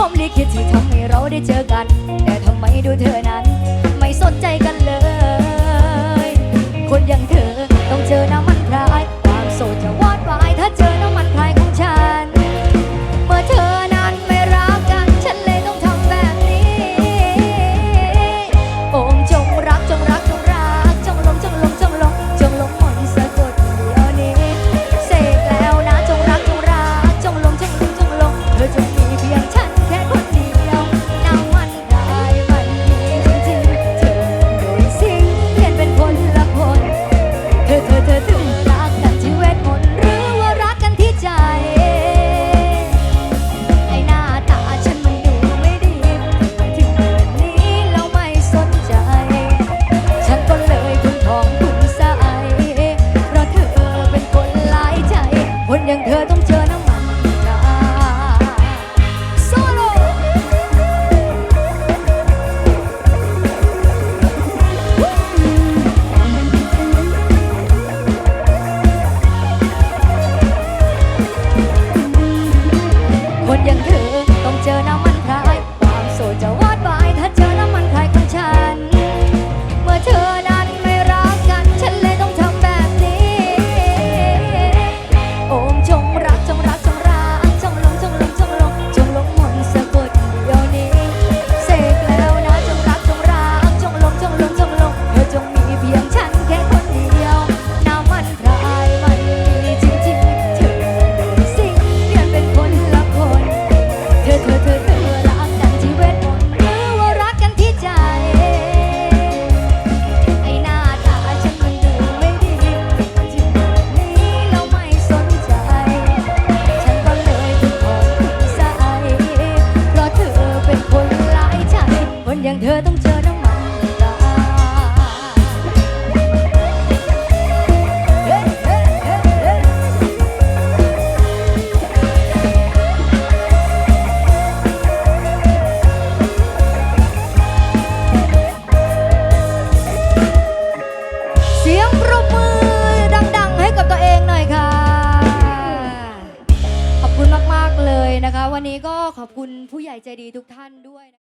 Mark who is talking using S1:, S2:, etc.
S1: ผมลิขิตที่ทำให้เราได้เจอกัน แต่ทำไมดูเธอนั้น นะคะ วันนี้ก็ขอบคุณผู้ใหญ่ใจดีทุกท่านด้วย